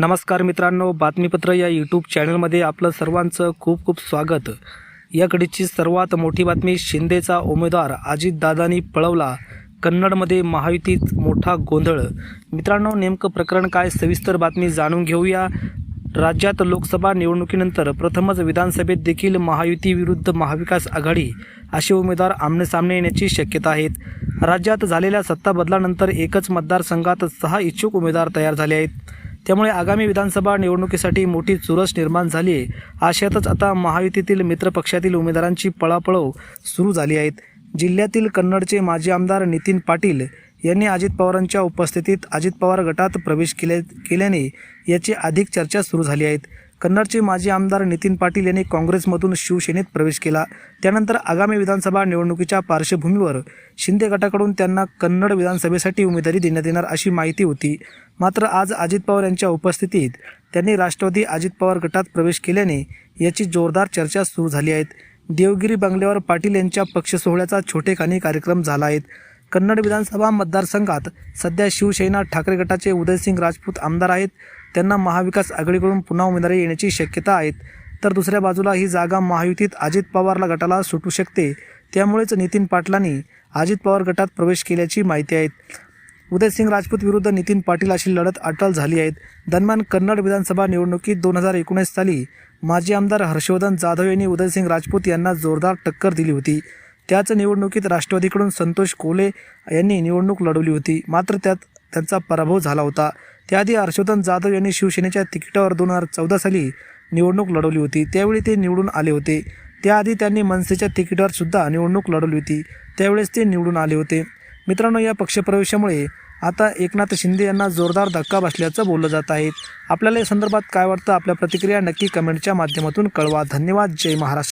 नमस्कार मित्रांनो बातमीपत्र या यूट्यूब चॅनलमध्ये आपलं सर्वांचं खूप खूप स्वागत. या घडीची सर्वात मोठी बातमी शिंदेचा उमेदवार अजितदादांनी पळवला कन्नडमध्ये महायुतीत मोठा गोंधळ. मित्रांनो नेमकं प्रकरण काय? सविस्तर बातमी जाणून घेऊया. राज्यात लोकसभा निवडणुकीनंतर प्रथमच विधानसभेत देखील महायुती विरुद्ध महाविकास आघाडी असे उमेदवार आमनेसामने येण्याची शक्यता आहेत. राज्यात झालेल्या सत्ता बदलानंतर एकच मतदारसंघात सहा इच्छुक उमेदवार तयार झाले आहेत. त्यामुळे आगामी विधानसभा निवडणुकीसाठी मोठी चुरस निर्माण झाली आहे. अशातच आता महायुतीतील मित्रपक्षातील उमेदवारांची पळापळव सुरू झाली आहेत. जिल्ह्यातील कन्नडचे माजी आमदार नितीन पाटील यांनी अजित पवारांच्या उपस्थितीत अजित पवार गटात प्रवेश केल्या केल्याने याची अधिक चर्चा सुरू झाली आहेत कन्नडचे माजी आमदार नितीन पाटील यांनी काँग्रेसमधून शिवसेनेत प्रवेश केला. त्यानंतर आगामी विधानसभा निवडणुकीच्या पार्श्वभूमीवर शिंदे गटाकडून त्यांना कन्नड विधानसभेसाठी उमेदवारी देण्यात येणार अशी माहिती होती. मात्र आज अजित पवार यांच्या उपस्थितीत त्यांनी राष्ट्रवादी अजित पवार गटात प्रवेश केल्याने याची जोरदार चर्चा सुरू झाली आहेत देवगिरी बंगल्यावर पाटील यांच्या पक्ष सोहळ्याचा छोटेखानी कार्यक्रम झाला आहे. कन्नड विधानसभा मतदारसंघात सध्या शिवसेना ठाकरे गटाचे उदयसिंग राजपूत आमदार आहेत. त्यांना महाविकास आघाडीकडून पुन्हा उमेदवारी येण्याची शक्यता आहेत. तर दुसऱ्या बाजूला ही जागा महायुतीत अजित पवारला गटाला सुटू शकते. त्यामुळेच नितीन पाटलांनी अजित पवार गटात प्रवेश केल्याची माहिती आहे. उदयसिंग राजपूत विरुद्ध नितीन पाटील अशी लढत अटल झाली आहे. दरम्यान कन्नड विधानसभा निवडणुकीत दोन हजार एकोणीस साली माजी आमदार हर्षवर्धन जाधव यांनी उदयसिंग राजपूत यांना जोरदार टक्कर दिली होती. त्याच निवडणुकीत राष्ट्रवादीकडून संतोष कोले यांनी निवडणूक लढवली होती. मात्र त्यात त्यांचा पराभव झाला होता. त्याआधी हर्षवर्धन जाधव यांनी शिवसेनेच्या तिकिटावर दोन हजार चौदा साली निवडणूक लढवली होती. त्यावेळी ते निवडून आले होते. त्याआधी त्यांनी मनसेच्या तिकिटावर सुद्धा निवडणूक लढवली होती. त्यावेळेस ते निवडून आले होते. मित्रांनो या पक्षप्रवेशामुळे आता एकनाथ शिंदे यांना जोरदार धक्का बसल्याचं बोललं जात आहे. आपल्याला या संदर्भात काय वाटतं? आपल्या प्रतिक्रिया नक्की कमेंटच्या माध्यमातून कळवा. धन्यवाद. जय महाराष्ट्र.